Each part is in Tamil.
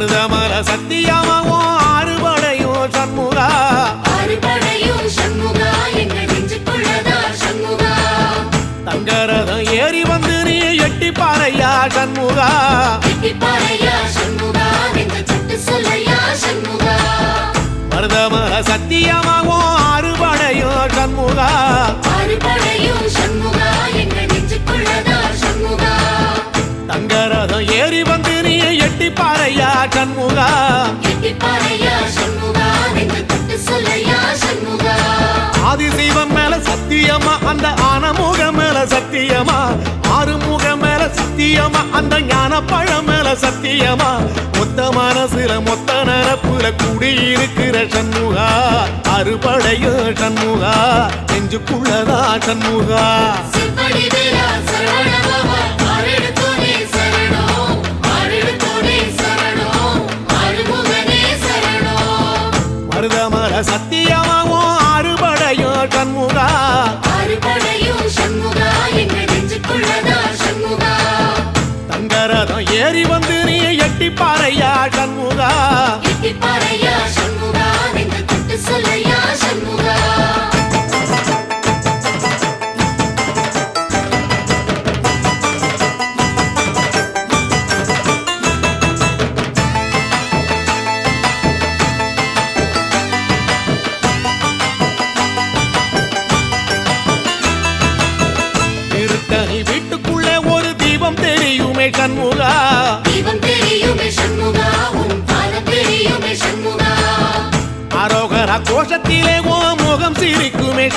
மருதமர சத்தியமாவும் ஆறுபடையும் சண்முகா. தங்கரதம் ஏறி வந்து நீ எட்டி பாறையா சண்முகா மருதமர சத்தியமாவும் ஆறுபடையும் சண்முகா. சண்முகா? தங்கரதம் ஏறி வந்து நீ எட்டி பாறையா சண்முகா? எட்டிப்பாறையா சண்முகா? நெஞ்சு தொட்டு சொல்லையா சண்முகா? ஆதிசைவம் மேல சத்தியமா அந்த ஆனமுகம் மேல சத்தியமா? ஆறுமுக மேல சத்தியமா அந்த ஞான பழம் மேல சத்தியமா? மொத்த மனசுல மொத்த நரப்புல குடியிருக்கிற சண்முகா. அறுபடையோ சண்முகா. நெஞ்சுக்குள்ளதா சண்முகா. எட்டிப்பாறையா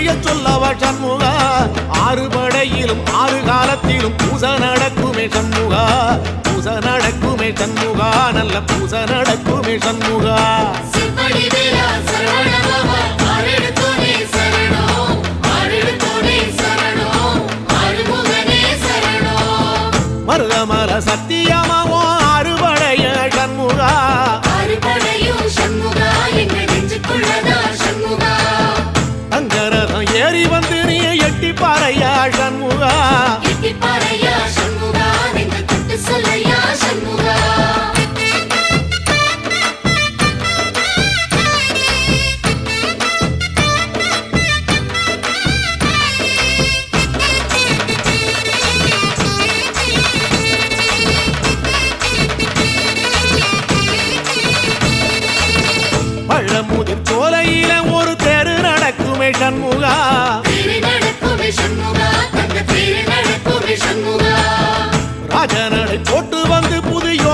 ஒரு உண்மையை சொல்லவா சண்முகா? ஆறு படையிலும் ஆறு காலத்திலும் பூச நடக்குமே சண்முகா. பூச நடக்குமே சண்முகா நல்ல பூச நடக்குமே சண்முகா.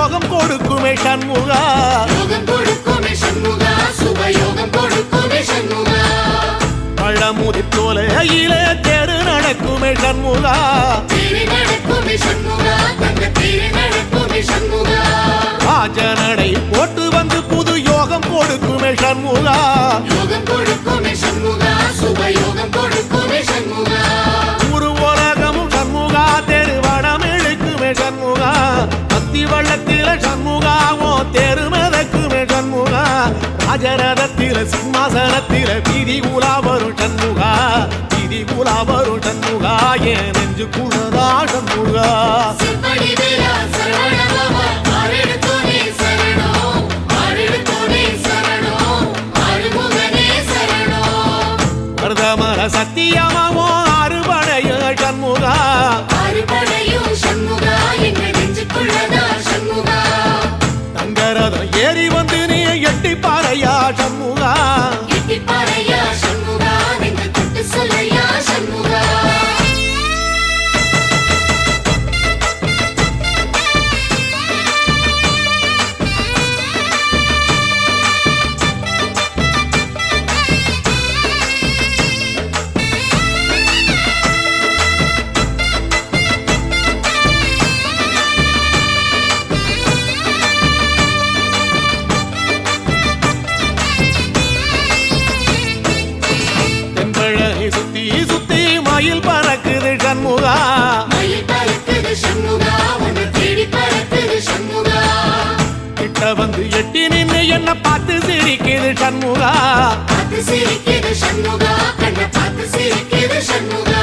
புது யோகம் கொடுக்குமே சண்முகா பழமுதிர் நடக்குமே சண்முகா. தேரி நடக்குமே சண்முகா ராஜனடை போட்டு வந்து புது யோகம் கொடுக்குமே சண்முகா. ஒரு உலகமும் சண்முகா தெருவடம் இழுக்குமே சண்முகா. அத்தி வள்ளத்தில சண்முகாவோ தெரு மிதக்குமே சண்முகா. ராஜரதத்தில சிம்மாசனத்தில வீதி உலா வரும் சண்முகா. வீதி உலா வரும் சண்முகா. என் நெஞ்சு குளதா சண்முகா. சிற்படி பார்த்து சிரிக்குது சண்முகா. கண்ணை பார்த்து சிரிக்குது சண்முகா.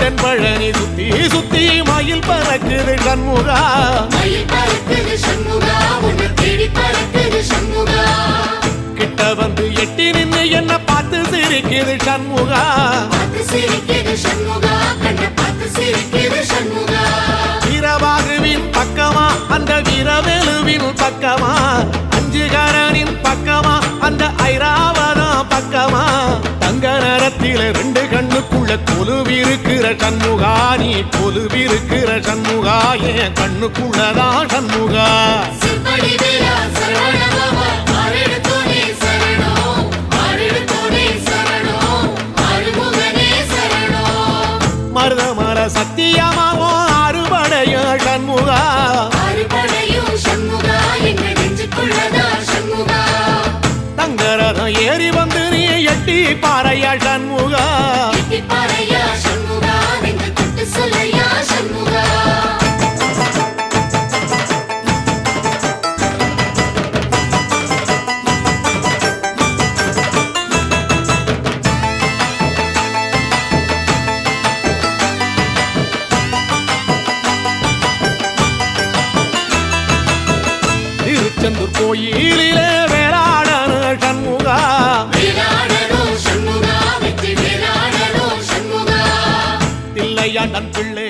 தென்பழனி சுத்தி சுத்தி மயில் பறக்குது சண்முகா. மயில் பறக்குது சண்முகா. உன்னை தேடி பறக்குது சண்முகா. கிட்ட வந்து எட்டி நின்னு என்ன பார்த்து சிரிக்குது சண்முகா. பார்த்து சிரிக்குது சண்முகா. கண்ணை பார்த்து சிரிக்குது சண்முகா. வீரபாகுவின் பக்கமா அந்த வீரவேலுவின் பக்கமா. கொலுவிருக்கிற சண்முகா நீ கொலுவிருக்கிற சண்முகா என் கண்ணுக்குள்ளதான் சண்முகா. திருச்செந்தூர் கோயிலிலே வேளாடன சண்முகா. தில்லையாண்டன் பிள்ளை